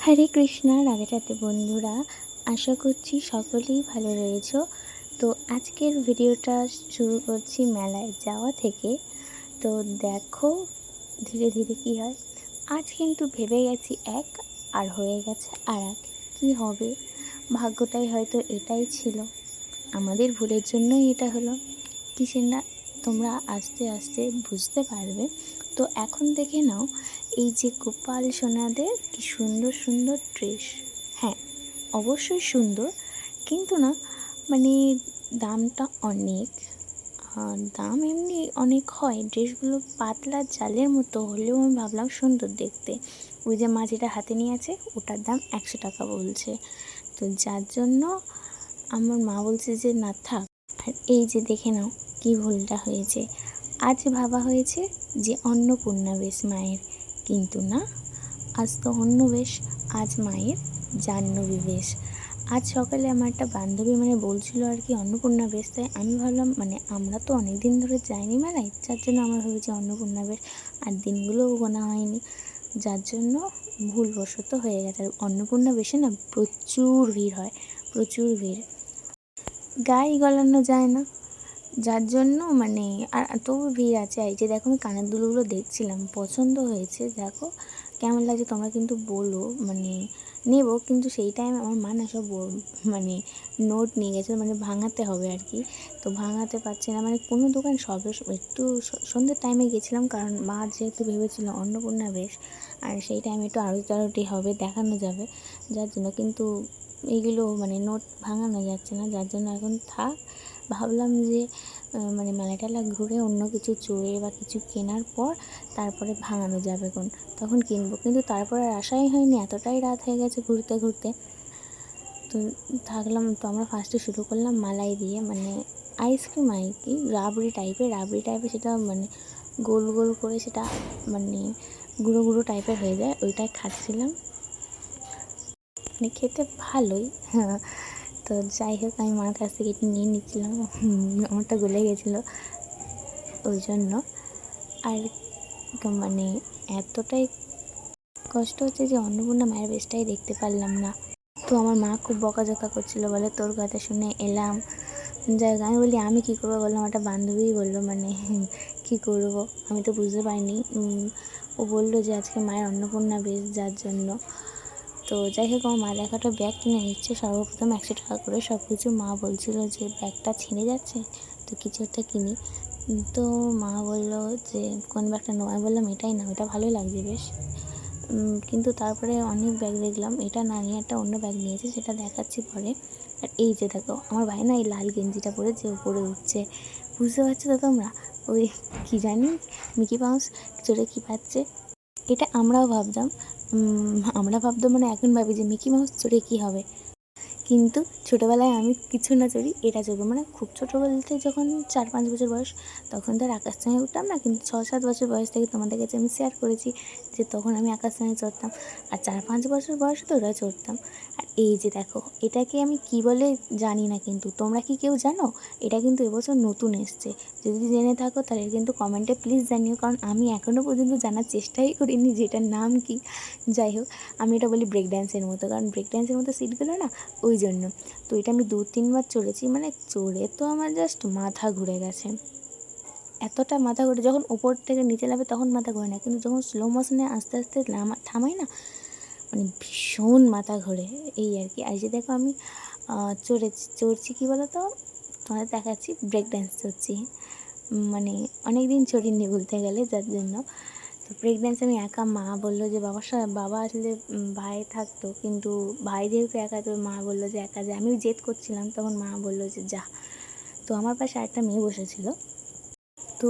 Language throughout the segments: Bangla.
হরে কৃষ্ণা, রাধে রাধে বন্ধুরা, আশা করছি সকলেই ভালো রয়েছ। তো আজকের ভিডিওটা শুরু করছি মেলায় যাওয়া থেকে। তো দেখো ধীরে ধীরে কি হয়। আজ কিন্তু ভেবে গেছি এক আর হয়ে গেছে আর এক। কী হবে? ভাগ্যটাই হয়তো এটাই ছিল। আমাদের ভুলের জন্যই এটা হলো। কিসের না তোমরা আস্তে আস্তে বুঝতে পারবে। তো এখন দেখে নাও, এই যে গোপাল সোনাদের কি সুন্দর সুন্দর ড্রেস হ্যাঁ অবশ্যই সুন্দর, কিন্তু না মানে দামটা অনেক। দাম এমনি অনেক হয়, ড্রেসগুলো পাতলা জালের মতো হলেও আমি ভাবলাম সুন্দর দেখতে। ওই যে মা যেটা হাতে নিয়ে আছে, ওটার দাম একশো টাকা বলছে। তো যার জন্য আমার মা বলছে যে, না থাক। আর এই যে দেখে নাও, কী ভুলটা হয়েছে। আজ ভাবা হয়েছে যে অন্নপূর্ণা বেশ মায়ের। কিন্তু না, আজ তো অন্য বেশ, আজ মায়ের জাহ্নবী বেশ। আজ সকালে আমার একটা বান্ধবী মানে বলছিল আর কি অন্নপূর্ণা বেশ। তাই আমি ভাবলাম মানে আমরা তো অনেক দিন ধরে যাইনি মেলায়, যার জন্য আমরা ভেবেছি অন্নপূর্ণা বেশ। আর দিনগুলোও গোনা হয়নি, যার জন্য ভুলবশত হয়ে গেছে। আর অন্নপূর্ণা বেশে না প্রচুর ভিড় হয়, প্রচুর ভিড়। গায়ে গলানো যায় না। যার জন্য মানে আর তবু ভিড় আছে। এই যে দেখো আমি কানের দুলগুলো দেখছিলাম, পছন্দ হয়েছে। দেখো কেমন লাগছে তোমরা কিন্তু বলো মানে নেব। কিন্তু সেই টাইমে আমার মা না সব মানে নোট নিয়ে গেছে মানে ভাঙাতে হবে আর কি। তো ভাঙাতে পারছে না। মানে কোনো দোকান সবে একটু সন্ধ্যের টাইমে গেছিলাম। কারণ মা যেহেতু ভেবেছিল অন্নপূর্ণা বেশ, আর সেই টাইমে একটু আরতি টারতি হবে, দেখানো যাবে। যার জন্য কিন্তু এইগুলো মানে নোট ভাঙানো যাচ্ছে না। যার জন্য এখন থাক ভাবলাম যে মানে মেলা টেলা ঘুরে অন্য কিছু চড়ে বা কিছু কেনার পর তারপরে ভাঙানো যাবে কোন, তখন কিনবো। কিন্তু তারপরে আর আশাই হয়নি, এতটাই রাত হয়ে গেছে ঘুরতে ঘুরতে। তো থাকলাম, তো আমরা ফার্স্টে শুরু করলাম মালাই দিয়ে মানে আইসক্রিম আর কি, রাবড়ি টাইপের রাবড়ি টাইপের সেটা মানে গোল গোল করে সেটা মানে গুঁড়ো গুঁড়ো টাইপের হয়ে যায়, ওইটাই খাচ্ছিলাম। মানে খেতে ভালোই হ্যাঁ তো যাই হোক, আমি মার কাছ থেকে একটু নিয়ে নিচ্ছিলাম। আমারটা গলে গেছিল। ওই জন্য। আর মানে এতটাই কষ্ট হচ্ছে যে অন্নপূর্ণা মায়ের বেশটাই দেখতে পারলাম না। তো আমার মা খুব বকাঝকা করছিল বলে, তোর কথা শুনে এলাম। যাই হোক, আমি বলি, আমি কী করব? বললাম, একটা বান্ধবীই বলল মানে কী করব? আমি তো বুঝতে পারিনি। ও বলল যে, আজকে মায়ের অন্নপূর্ণা বেশ যার জন্য। তো যাই হোক, আমার মা দেখাটা ব্যাগ কিনে নিচ্ছে, সর্বপ্রথম একশো টাকা করে সব কিছু মা বলছিল যে ব্যাগটা ছিঁড়ে যাচ্ছে, তো কিছু একটা কিনি। তো মা বলল যে, কোন ব্যাগটা নেব? আমি বললাম, এটাই না ওটা ভালোই লাগছে বেশ। কিন্তু তারপরে অনেক ব্যাগ দেখলাম, এটা না নিয়ে একটা অন্য ব্যাগ নিয়েছে, সেটা দেখাচ্ছি পরে। আর এই যে দেখো, আমার ভাই না এই লাল গেঞ্জিটা পরে যে উপরে উঠছে। বুঝতে পারছ তো তোমরা? ওই কী জানি, মিকি মাউস চড়ে কী পাচ্ছে এটা আমরাও ভাবতাম আমরা ভাবতাম মানে এখন ভাবি যে মিকি মাউস চড়ে কী হবে? কিন্তু ছোটোবেলায় আমি কিছু না চড়ি এটা চড়বো মানে খুব ছোটো বলতে যখন চার পাঁচ বছর বয়স, তখন তো আর আকাশ সঙ্গে উঠতাম না, কিন্তু ছ সাত বছর বয়স থেকে তোমাদের কাছে আমি শেয়ার করেছি যে তখন আমি আকাশ সঙ্গে চড়তাম। আর চার পাঁচ বছর বয়সে তো ওরা চড়তাম। আর এই যে দেখো, এটাকে আমি কি বলে জানি না কিন্তু, তোমরা কি কেউ জানো? এটা কিন্তু এবছর নতুন এসছে। যদি জেনে থাকো, তাহলে কিন্তু কমেন্টে প্লিজ জানিও, কারণ আমি এখনও পর্যন্ত জানার চেষ্টাই করিনি যে এটার নাম কি। যাই হোক, আমি এটা বলি ব্রেক ড্যান্সের মতো, কারণ ব্রেক ড্যান্সের মতো সিটগুলো না, ওই জন্য। তো এটা আমি দু তিনবার চড়েছি মানে চড়ে তো আমার জাস্ট মাথা ঘুরে গেছে। এতটা মাথা ঘুরে, যখন উপর থেকে নিচে নামে তখন মাথা ঘুরে না, কিন্তু যখন স্লো মোশনে আস্তে আস্তে থামাই না মানে ভীষণ মাথা ঘোরে, এই আর কি। আর যে দেখো আমি চড়েছি, চড়ছি কী বলো তো তোমাদের দেখাচ্ছি ব্রেক ড্যান্স চড়ছি। মানে অনেক দিন চড়িনি বলতে গেলে, যার জন্য। তো ড্যান্স আমি একা, মা বলল যে বাবার সাথে বাবা আসলে ভাই থাকতো, কিন্তু ভাই যেহেতু একা, তো মা বলল যে একা যে। আমি জেদ করছিলাম, তখন মা বলল যে যা। তো আমার পাশে আরেকটা মেয়ে বসেছিল। তো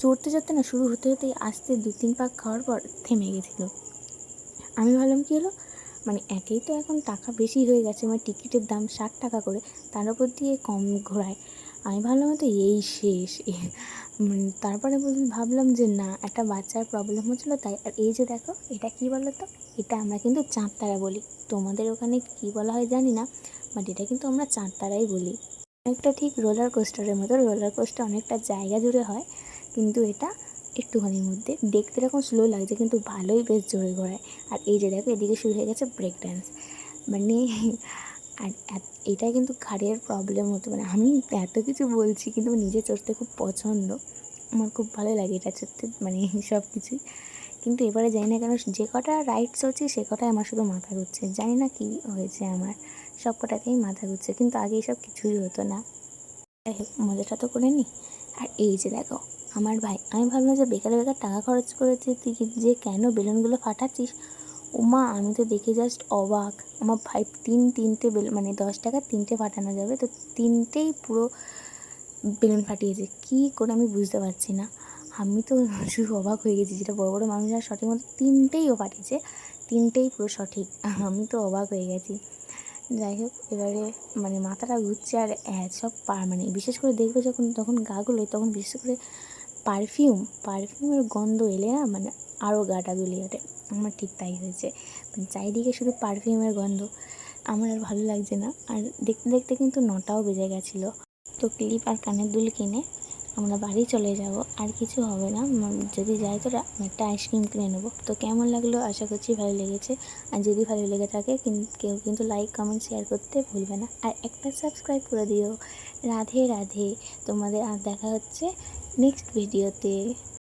চড়তে চড়তে না শুরু হতে, হতেই আসতে দু, তিন পাক খাওয়ার পর থেমে গেছিল। আমি ভাবলাম কী হলো? মানে একেই তো এখন টাকা বেশি হয়ে গেছে আমার টিকিটের দাম ষাট টাকা করে, তার উপর দিয়ে কম ঘোরায়। আমি ভাবলাম হয়তো এই শেষ মানে তারপরে বল- ভাবলাম যে না, একটা বাচ্চার প্রবলেম হচ্ছিল তাই, আর এই যে দেখো, এটা কী বলো তো এটা আমরা কিন্তু চাঁদ তারা বলি। তোমাদের ওখানে কী বলা হয় জানি না বাট এটা কিন্তু আমরা চাঁদ তারাই বলি। অনেকটা ঠিক রোলার কোস্টারের মতো রোলার কোস্টার অনেকটা জায়গা জুড়ে হয়, কিন্তু এটা একটুখানির মধ্যে। দেখতে এরকম স্লো লাগছে, কিন্তু ভালোই বেশ জোরে ঘোরায়। আর এই যে দেখো, এদিকে শুরু হয়ে গেছে ব্রেক ডান্স মানে আর এটা কিন্তু ঘাড়ের প্রবলেম হতো মানে আমি এত কিছু বলছি কিন্তু নিজে চড়তে খুব পছন্দ। আমার খুব ভালো লাগে এটা চড়তে মানে সব কিছুই কিন্তু এবারে জানি না কেন, যে কটা রাইড চলছে সে কটাই আমার শুধু মাথা ঘুরছে। জানি না কী হয়েছে আমার। সব কটাতেই মাথা ঘুরছে। কিন্তু আগে এসব কিছুই হতো না। মজাটা তো করে নি। আর এই যে দেখো, আমার ভাই, আমি ভাবলাম যে বেকার বেকার টাকা খরচ করেছে তুই যে কেন বেলুনগুলো ফাটাচ্ছিস ওমা, আমি তো দেখে জাস্ট অবাক। আমার ভাই তিন, তিনটে বেল মানে দশ টাকা তিনটে ফাটানো যাবে, তো তিনটেই পুরো বেলুন ফাটিয়েছে। কী করে আমি বুঝতে পারছি না। আমি তো শুধু অবাক হয়ে গেছি, যেটা বড় বড় মানুষরা সঠিক মতো তিনটেই ও ফাটিয়েছে তিনটেই পুরো সঠিক। আমি তো অবাক হয়ে গেছি। যাই হোক, এবারে মানে মাথাটা ঘুরছে আর সব পা মানে বিশেষ করে দেখবে যখন, তখন গাগুলোয় তখন বিশেষ করে পারফিউম পারফিউমের গন্ধ এলে না মানে আরও গাটা গুলিয়ে ওঠে। আমার ঠিক তাই হয়েছে। মানে চারিদিকে শুধু পারফিউমের গন্ধ। আমার আর ভালো লাগছে না। আর দেখতে দেখতে কিন্তু নটাও বেজে গেছিল। তো ক্লিপ আর কানের দুল কিনে আমরা বাড়ি চলে যাব। আর কিছু হবে না। যদি যাই তো একটা আইসক্রিম কিনে নেব। তো কেমন লাগল? আশা করছি ভালো লেগেছে। আর যদি ভালো লেগে থাকে কেউ কিন্তু লাইক কমেন্ট শেয়ার করতে ভুলবে না। আর একটা সাবস্ক্রাইব করে দিও। রাধে রাধে। তোমাদের আর দেখা হচ্ছে নেক্সট ভিডিওতে